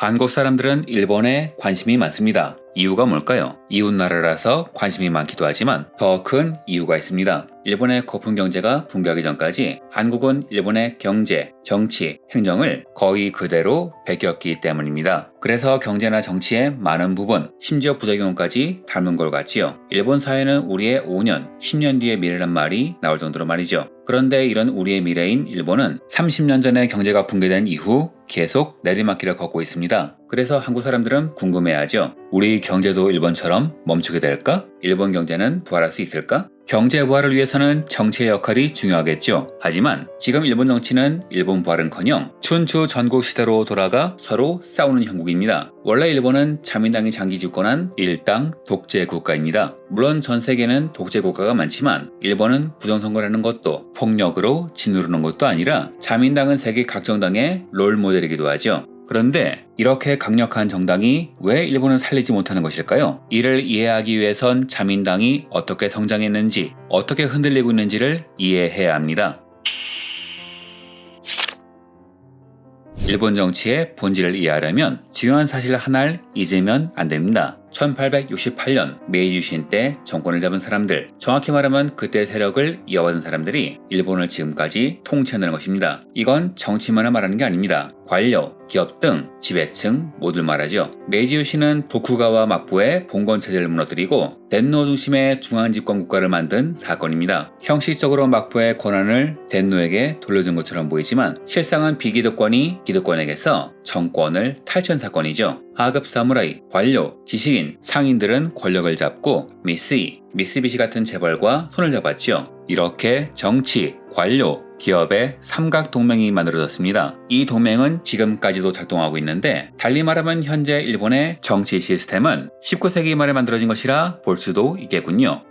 한국 사람들은 일본에 관심이 많습니다. 이유가 뭘까요? 이웃 나라라서 관심이 많기도 하지만 더 큰 이유가 있습니다. 일본의 거품 경제가 붕괴하기 전까지 한국은 일본의 경제, 정치, 행정을 거의 그대로 베꼈기 때문입니다. 그래서 경제나 정치의 많은 부분, 심지어 부작용까지 닮은 걸 같지요. 일본 사회는 우리의 5년, 10년 뒤의 미래란 말이 나올 정도로 말이죠. 그런데 이런 우리의 미래인 일본은 30년 전에 경제가 붕괴된 이후 계속 내리막길을 걷고 있습니다. 그래서 한국 사람들은 궁금해하죠. 우리 경제도 일본처럼 멈추게 될까? 일본 경제는 부활할 수 있을까? 경제 부활을 위해서는 정치의 역할이 중요하겠죠. 하지만 지금 일본 정치는 일본 부활은커녕 춘추 전국 시대로 돌아가 서로 싸우는 형국입니다. 원래 일본은 자민당이 장기 집권한 일당 독재 국가입니다. 물론 전 세계는 독재 국가가 많지만 일본은 부정선거라는 것도 폭력으로 짓누르는 것도 아니라 자민당은 세계 각 정당의 롤 모델이기도 하죠. 그런데 이렇게 강력한 정당이 왜 일본을 살리지 못하는 것일까요? 이를 이해하기 위해선 자민당이 어떻게 성장했는지, 어떻게 흔들리고 있는지를 이해해야 합니다. 일본 정치의 본질을 이해하려면 중요한 사실 하나를 잊으면 안 됩니다. 1868년 메이지 유신 때 정권을 잡은 사람들, 정확히 말하면 그때 세력을 이어받은 사람들이 일본을 지금까지 통치한다는 것입니다. 이건 정치만을 말하는 게 아닙니다. 관료, 기업 등 지배층 모두 말하죠. 메이지 유신은 도쿠가와 막부의 봉건 체제를 무너뜨리고 덴노 중심의 중앙 집권 국가를 만든 사건입니다. 형식적으로 막부의 권한을 덴노에게 돌려준 것처럼 보이지만 실상은 비기득권이 기득권에게서 정권을 탈취한 사건이죠. 하급 사무라이, 관료, 지식인, 상인들은 권력을 잡고 미쓰이, 미쓰비시 같은 재벌과 손을 잡았죠. 이렇게 정치, 관료, 기업의 삼각 동맹이 만들어졌습니다. 이 동맹은 지금까지도 작동하고 있는데 달리 말하면 현재 일본의 정치 시스템은 19세기 말에 만들어진 것이라 볼 수도 있겠군요.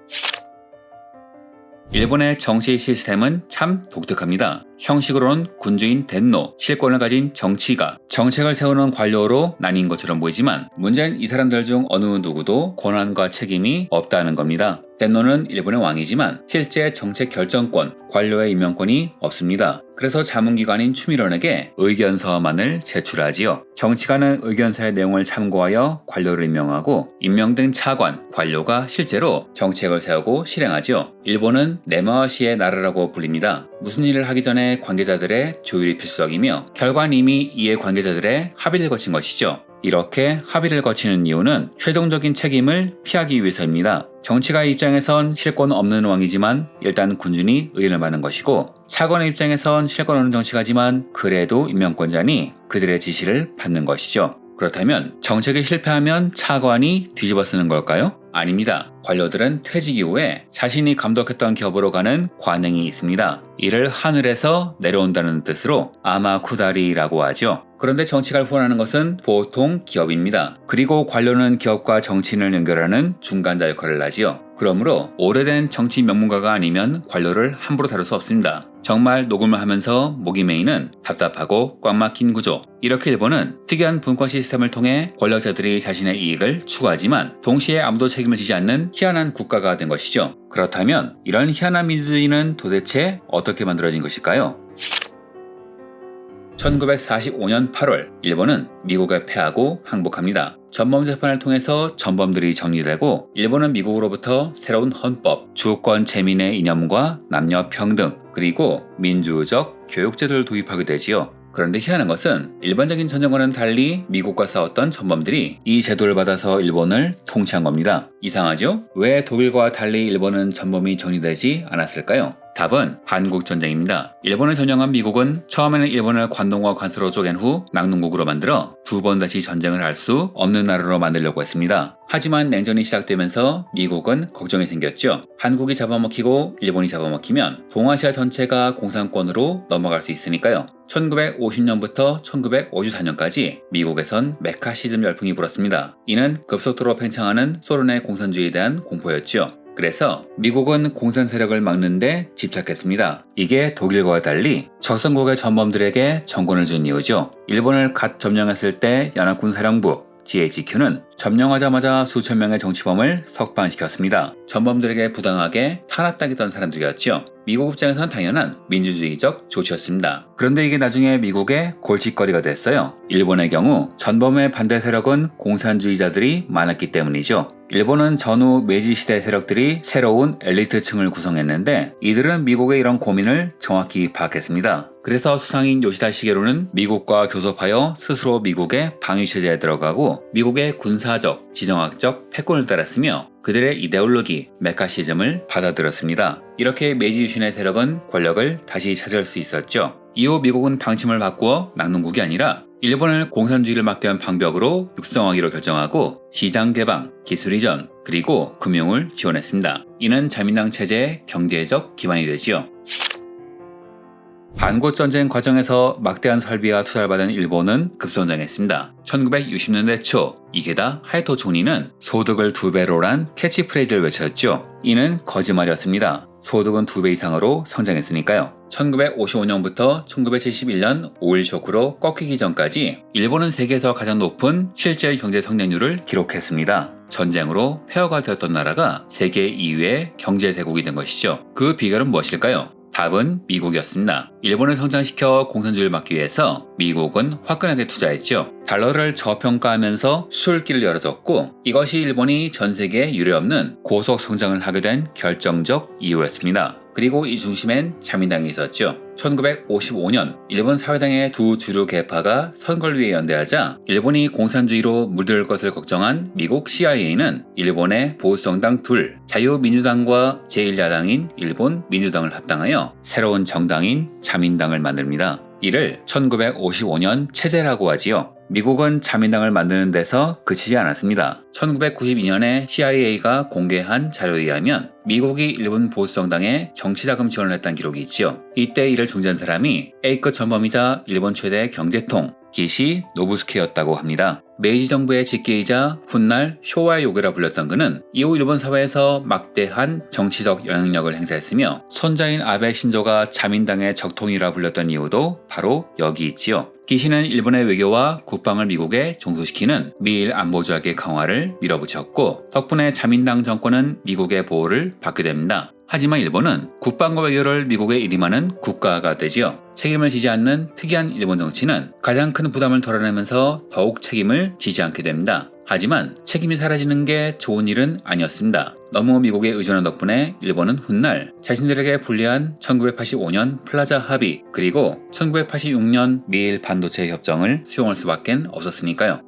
일본의 정치 시스템은 참 독특합니다. 형식으로는 군주인 덴노, 실권을 가진 정치가 정책을 세우는 관료로 나뉜 것처럼 보이지만 문제는 이 사람들 중 어느 누구도 권한과 책임이 없다는 겁니다. 덴노는 일본의 왕이지만 실제 정책 결정권, 관료의 임명권이 없습니다. 그래서 자문기관인 추미론에게 의견서만을 제출하지요. 정치가는 의견서의 내용을 참고하여 관료를 임명하고 임명된 차관, 관료가 실제로 정책을 세우고 실행하지요. 일본은 네마와시의 나라라고 불립니다. 무슨 일을 하기 전에 관계자들의 조율이 필수적이며 결과는 이미 이해 관계자들의 합의를 거친 것이죠. 이렇게 합의를 거치는 이유는 최종적인 책임을 피하기 위해서입니다. 정치가의 입장에선 실권 없는 왕이지만 일단 군준이 의견을 받는 것이고 차관의 입장에선 실권 없는 정치가지만 그래도 임명권자니 그들의 지시를 받는 것이죠. 그렇다면 정책이 실패하면 차관이 뒤집어 쓰는 걸까요? 아닙니다. 관료들은 퇴직 이후에 자신이 감독했던 기업으로 가는 관행이 있습니다. 이를 하늘에서 내려온다는 뜻으로 아마쿠다리라고 하죠. 그런데 정치가를 후원하는 것은 보통 기업입니다. 그리고 관료는 기업과 정치인을 연결하는 중간자 역할을 하지요. 그러므로 오래된 정치 명문가가 아니면 관료를 함부로 다룰 수 없습니다. 정말 녹음을 하면서 목이 메이는 답답하고 꽉 막힌 구조. 이렇게 일본은 특이한 분권 시스템을 통해 권력자들이 자신의 이익을 추구하지만 동시에 아무도 책임을 지지 않는 희한한 국가가 된 것이죠. 그렇다면 이런 희한한 민주주의는 도대체 어떻게 만들어진 것일까요? 1945년 8월 일본은 미국에 패하고 항복합니다. 전범 재판을 통해서 전범들이 정리되고 일본은 미국으로부터 새로운 헌법, 주권 재민의 이념과 남녀 평등, 그리고 민주적 교육제도를 도입하게 되지요. 그런데 희한한 것은 일반적인 전쟁과는 달리 미국과 싸웠던 전범들이 이 제도를 받아서 일본을 통치한 겁니다. 이상하죠? 왜 독일과 달리 일본은 전범이 정리되지 않았을까요? 답은 한국전쟁입니다. 일본을 전령한 미국은 처음에는 일본을 관동과 관서로 쪼갠 후 낙농국으로 만들어 두 번 다시 전쟁을 할 수 없는 나라로 만들려고 했습니다. 하지만 냉전이 시작되면서 미국은 걱정이 생겼죠. 한국이 잡아먹히고 일본이 잡아먹히면 동아시아 전체가 공산권으로 넘어갈 수 있으니까요. 1950년부터 1954년까지 미국에선 메카시즘 열풍이 불었습니다. 이는 급속도로 팽창하는 소련의 공산주의에 대한 공포였죠. 그래서 미국은 공산 세력을 막는데 집착했습니다. 이게 독일과 달리 적성국의 전범들에게 정권을 준 이유죠. 일본을 갓 점령했을 때 연합군 사령부, GHQ는 점령하자마자 수천 명의 정치범을 석방시켰습니다. 전범들에게 부당하게 탄압당했던 사람들이었죠. 미국 입장에선 당연한 민주주의적 조치였습니다. 그런데 이게 나중에 미국의 골칫거리가 됐어요. 일본의 경우 전범의 반대 세력은 공산주의자들이 많았기 때문이죠. 일본은 전후 메지 시대 세력들이 새로운 엘리트층을 구성했는데 이들은 미국의 이런 고민을 정확히 파악했습니다. 그래서 수상인 요시다 시게로는 미국과 교섭하여 스스로 미국의 방위 체제에 들어가고 미국의 군사적, 지정학적 패권을 따랐으며 그들의 이데올로기, 메카시즘을 받아들였습니다. 이렇게 메지 유신의 세력은 권력을 다시 찾을 수 있었죠. 이후 미국은 방침을 바꾸어 낙농국이 아니라 일본을 공산주의를 막대한 방벽으로 육성하기로 결정하고 시장 개방, 기술 이전, 그리고 금융을 지원했습니다. 이는 자민당 체제의 경제적 기반이 되지요. 반고 전쟁 과정에서 막대한 설비와 투자를 받은 일본은 급성장했습니다. 1960년대 초 이게다 하이토 총리는 소득을 두 배로란 캐치프레이즈를 외쳤죠. 이는 거짓말이었습니다. 소득은 두 배 이상으로 성장했으니까요. 1955년부터 1971년 오일 쇼크로 꺾이기 전까지 일본은 세계에서 가장 높은 실제 경제 성장률을 기록했습니다. 전쟁으로 폐허가 되었던 나라가 세계 2위의 경제 대국이 된 것이죠. 그 비결은 무엇일까요? 답은 미국이었습니다. 일본을 성장시켜 공산주의를 막기 위해서 미국은 화끈하게 투자했죠. 달러를 저평가하면서 수출길을 열어줬고 이것이 일본이 전 세계에 유례없는 고속 성장을 하게 된 결정적 이유였습니다. 그리고 이 중심엔 자민당이 있었죠. 1955년 일본 사회당의 두 주류 계파가 선거를 위해 연대하자 일본이 공산주의로 물들 것을 걱정한 미국 CIA는 일본의 보수정당 둘, 자유민주당과 제1야당인 일본 민주당을 합당하여 새로운 정당인 자민당을 만듭니다. 이를 1955년 체제라고 하지요. 미국은 자민당을 만드는 데서 그치지 않았습니다. 1992년에 CIA가 공개한 자료에 의하면 미국이 일본 보수정당에 정치자금 지원을 했다는 기록이 있지요. 이때 이를 중재한 사람이 A급 전범이자 일본 최대 경제통 기시 노부스케였다고 합니다. 메이지 정부의 직계이자 훗날 쇼와의 요괴라 불렸던 그는 이후 일본 사회에서 막대한 정치적 영향력을 행사했으며 손자인 아베 신조가 자민당의 적통이라 불렸던 이유도 바로 여기 있지요. 기시는 일본의 외교와 국방을 미국에 종소시키는 미일 안보조약의 강화를 밀어붙였고 덕분에 자민당 정권은 미국의 보호를 받게 됩니다. 하지만 일본은 국방과 외교를 미국에 일임하는 국가가 되지요. 책임을 지지 않는 특이한 일본 정치는 가장 큰 부담을 덜어내면서 더욱 책임을 지지 않게 됩니다. 하지만 책임이 사라지는 게 좋은 일은 아니었습니다. 너무 미국에 의존한 덕분에 일본은 훗날 자신들에게 불리한 1985년 플라자 합의 그리고 1986년 미일 반도체 협정을 수용할 수밖에 없었으니까요.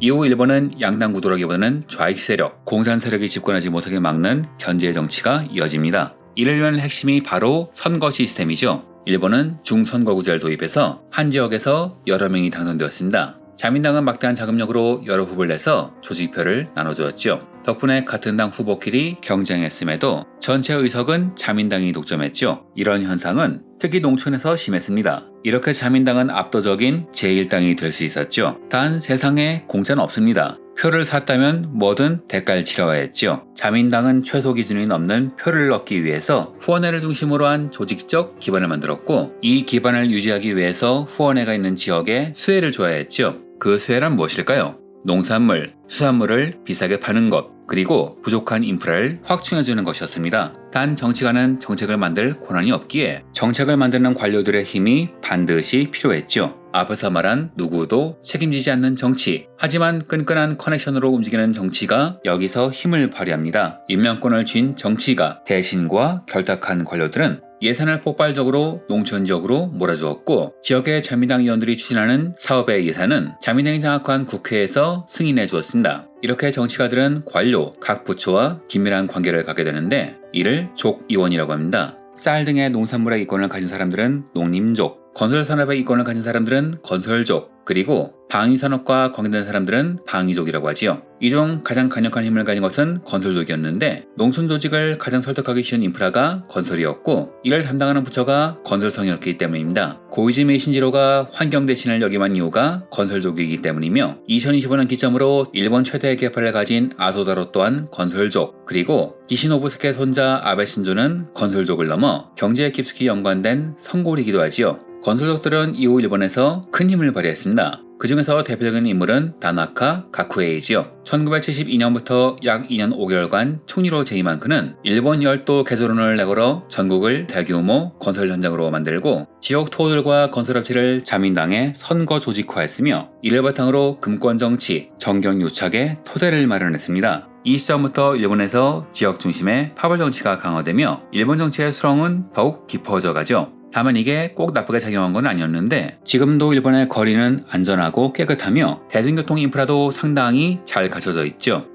이후 일본은 양당 구도라기보다는 좌익 세력, 공산 세력이 집권하지 못하게 막는 견제 정치가 이어집니다. 이를 위한 핵심이 바로 선거 시스템이죠. 일본은 중선거구제를 도입해서 한 지역에서 여러 명이 당선되었습니다. 자민당은 막대한 자금력으로 여러 후보를 내서 조직표를 나눠주었죠. 덕분에 같은 당 후보끼리 경쟁했음에도 전체 의석은 자민당이 독점했죠. 이런 현상은 특히 농촌에서 심했습니다. 이렇게 자민당은 압도적인 제1당이 될 수 있었죠. 단 세상에 공짜는 없습니다. 표를 샀다면 뭐든 대가를 치러야 했죠. 자민당은 최소 기준이 넘는 표를 얻기 위해서 후원회를 중심으로 한 조직적 기반을 만들었고 이 기반을 유지하기 위해서 후원회가 있는 지역에 수혜를 줘야 했죠. 그 수혜란 무엇일까요? 농산물, 수산물을 비싸게 파는 것, 그리고 부족한 인프라를 확충해주는 것이었습니다. 단 정치가는 정책을 만들 권한이 없기에 정책을 만드는 관료들의 힘이 반드시 필요했죠. 앞에서 말한 누구도 책임지지 않는 정치. 하지만 끈끈한 커넥션으로 움직이는 정치가 여기서 힘을 발휘합니다. 임명권을 쥔 정치가 대신과 결탁한 관료들은 예산을 폭발적으로 농촌 지역으로 몰아주었고 지역의 자민당 의원들이 추진하는 사업의 예산은 자민당이 장악한 국회에서 승인해 주었습니다. 이렇게 정치가들은 관료, 각 부처와 긴밀한 관계를 갖게 되는데 이를 족이원이라고 합니다. 쌀 등의 농산물의 이권을 가진 사람들은 농림족, 건설 산업의 이권을 가진 사람들은 건설족, 그리고 방위 산업과 관계된 사람들은 방위족이라고 하지요. 이 중 가장 강력한 힘을 가진 것은 건설족이었는데 농촌 조직을 가장 설득하기 쉬운 인프라가 건설이었고 이를 담당하는 부처가 건설성이었기 때문입니다. 고이즈미 신지로가 환경 대신을 역임한 이유가 건설족이기 때문이며 2025년 기점으로 일본 최대 개파를 가진 아소다로 또한 건설족 그리고 기시노부스케 손자 아베 신조는 건설족을 넘어 경제에 깊숙이 연관된 성골이기도 하지요. 건설족들은 이후 일본에서 큰 힘을 발휘했습니다. 그 중에서 대표적인 인물은 다나카 가쿠에이지요. 1972년부터 약 2년 5개월간 총리로 재임한 그는 일본 열도 개조론을 내걸어 전국을 대규모 건설 현장으로 만들고 지역 토호들과 건설업체를 자민당에 선거 조직화했으며 이를 바탕으로 금권 정치, 정경 유착의 토대를 마련했습니다. 이 시점부터 일본에서 지역 중심의 파벌 정치가 강화되며 일본 정치의 수렁은 더욱 깊어져 가죠. 다만 이게 꼭 나쁘게 작용한 건 아니었는데 지금도 일본의 거리는 안전하고 깨끗하며 대중교통 인프라도 상당히 잘 갖춰져 있죠.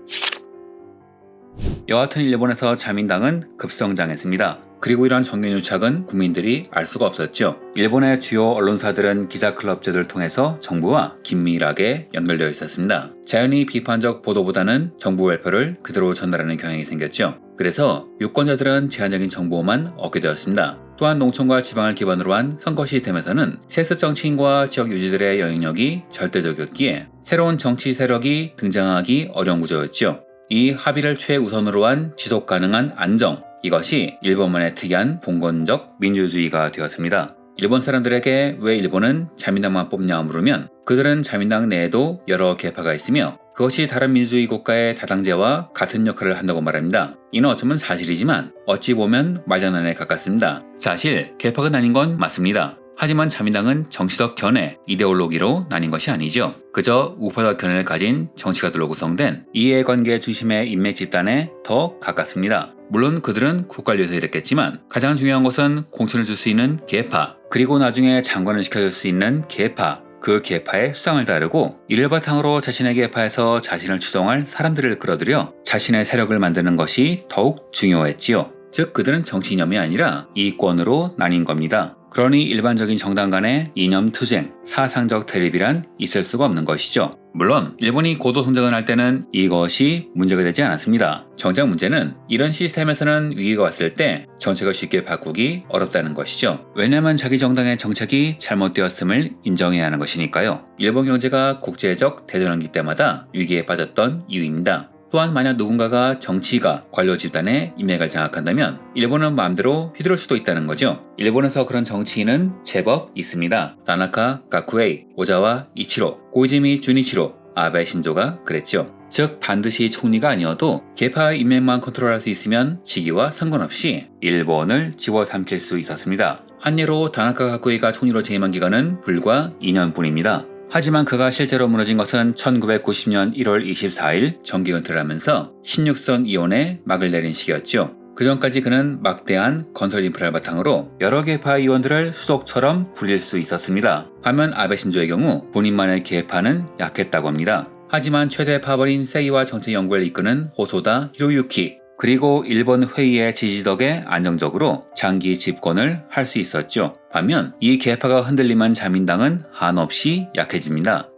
여하튼 일본에서 자민당은 급성장했습니다. 그리고 이러한 정견유착은 국민들이 알 수가 없었죠. 일본의 주요 언론사들은 기자 클럽제를 통해서 정부와 긴밀하게 연결되어 있었습니다. 자연히 비판적 보도보다는 정부 발표를 그대로 전달하는 경향이 생겼죠. 그래서 유권자들은 제한적인 정보만 얻게 되었습니다. 또한 농촌과 지방을 기반으로 한 선거 시스템에서는 세습 정치인과 지역 유지들의 영향력이 절대적이었기에 새로운 정치 세력이 등장하기 어려운 구조였죠. 이 합의를 최우선으로 한 지속 가능한 안정, 이것이 일본만의 특이한 봉건적 민주주의가 되었습니다. 일본 사람들에게 왜 일본은 자민당만 뽑냐 물으면 그들은 자민당 내에도 여러 계파가 있으며 그것이 다른 민주주의 국가의 다당제와 같은 역할을 한다고 말합니다. 이는 어쩌면 사실이지만 어찌 보면 말장난에 가깝습니다. 사실 계파가 나뉜 건 맞습니다. 하지만 자민당은 정치적 견해, 이데올로기로 나뉜 것이 아니죠. 그저 우파적 견해를 가진 정치가들로 구성된 이해관계 중심의 인맥 집단에 더 가깝습니다. 물론 그들은 국가를 위해서 일했겠지만 가장 중요한 것은 공천을 줄 수 있는 계파, 그리고 나중에 장관을 시켜줄 수 있는 계파, 그 계파의 수상을 다르고 이를 바탕으로 자신의 계파에서 자신을 추종할 사람들을 끌어들여 자신의 세력을 만드는 것이 더욱 중요했지요. 즉 그들은 정치 이념이 아니라 이권으로 나뉜 겁니다. 그러니 일반적인 정당 간의 이념 투쟁, 사상적 대립이란 있을 수가 없는 것이죠. 물론 일본이 고도 성장을 할 때는 이것이 문제가 되지 않았습니다. 정작 문제는 이런 시스템에서는 위기가 왔을 때 정책을 쉽게 바꾸기 어렵다는 것이죠. 왜냐하면 자기 정당의 정책이 잘못되었음을 인정해야 하는 것이니까요. 일본 경제가 국제적 대전환기 때마다 위기에 빠졌던 이유입니다. 또한 만약 누군가가 정치가 관료 집단의 인맥을 장악한다면 일본은 마음대로 휘두를 수도 있다는 거죠. 일본에서 그런 정치인은 제법 있습니다. 다나카 가쿠에이, 오자와 이치로, 고이즈미 주니치로, 아베 신조가 그랬죠. 즉 반드시 총리가 아니어도 계파의 인맥만 컨트롤할 수 있으면 직위와 상관없이 일본을 집어삼킬 수 있었습니다. 한 예로 다나카 가쿠이가 총리로 재임한 기간은 불과 2년뿐입니다. 하지만 그가 실제로 무너진 것은 1990년 1월 24일 정기 은퇴를 하면서 16선 이혼에 막을 내린 시기였죠. 그 전까지 그는 막대한 건설 인프라를 바탕으로 여러 개파 의원들을 수속처럼 불릴 수 있었습니다. 반면 아베 신조의 경우 본인만의 계파는 약했다고 합니다. 하지만 최대 파벌인 세이와 정책 연구를 이끄는 호소다 히로유키 그리고 일본 회의의 지지 덕에 안정적으로 장기 집권을 할 수 있었죠. 반면 이 계파가 흔들림한 자민당은 한없이 약해집니다.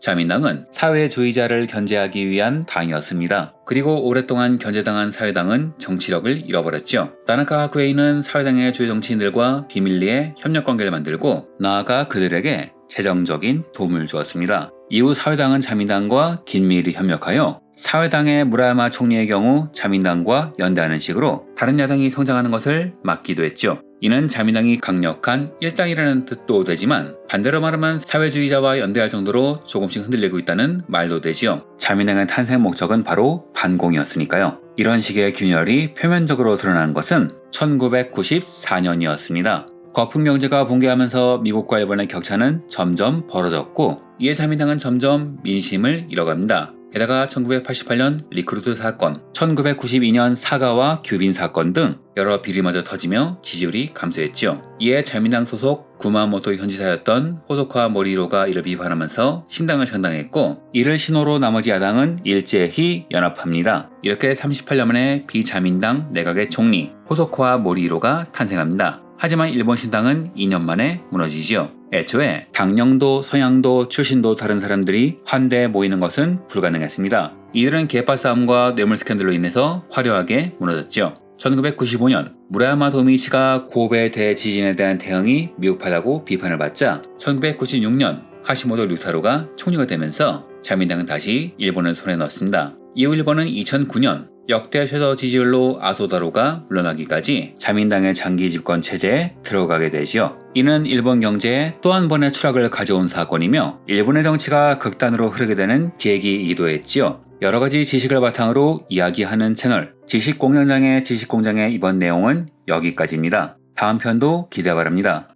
자민당은 사회주의자를 견제하기 위한 당이었습니다. 그리고 오랫동안 견제당한 사회당은 정치력을 잃어버렸죠. 다나카 하쿠에이는 사회당의 주요 정치인들과 비밀리에 협력 관계를 만들고 나아가 그들에게 재정적인 도움을 주었습니다. 이후 사회당은 자민당과 긴밀히 협력하여 사회당의 무라야마 총리의 경우 자민당과 연대하는 식으로 다른 야당이 성장하는 것을 막기도 했죠. 이는 자민당이 강력한 일당이라는 뜻도 되지만 반대로 말하면 사회주의자와 연대할 정도로 조금씩 흔들리고 있다는 말도 되지요. 자민당의 탄생 목적은 바로 반공이었으니까요. 이런 식의 균열이 표면적으로 드러난 것은 1994년이었습니다. 거품 경제가 붕괴하면서 미국과 일본의 격차는 점점 벌어졌고 이에 자민당은 점점 민심을 잃어갑니다. 게다가 1988년 리크루트 사건, 1992년 사가와 규빈 사건 등 여러 비리마저 터지며 지지율이 감소했죠. 이에 자민당 소속 구마모토 현지사였던 호소카 모리로가 이를 비판하면서 신당을 창당했고 이를 신호로 나머지 야당은 일제히 연합합니다. 이렇게 38년 만에 비자민당 내각의 총리 호소카 모리로가 탄생합니다. 하지만 일본 신당은 2년 만에 무너지죠. 애초에 당령도 서양도 출신도 다른 사람들이 환대에 모이는 것은 불가능했습니다. 이들은 개파 싸움과 뇌물 스캔들로 인해서 화려하게 무너졌죠. 1995년 무라야마 도미치가 고베 대지진에 대한 대응이 미흡하다고 비판을 받자 1996년 하시모토 류타로가 총리가 되면서 자민당은 다시 일본을 손에 넣었습니다. 이후 일본은 2009년 역대 최저 지지율로 아소다로가 물러나기까지 자민당의 장기 집권 체제에 들어가게 되지요. 이는 일본 경제에 또 한 번의 추락을 가져온 사건이며 일본의 정치가 극단으로 흐르게 되는 계기이기도 했지요. 여러 가지 지식을 바탕으로 이야기하는 채널 지식공연장의 지식공장의 이번 내용은 여기까지입니다. 다음 편도 기대 바랍니다.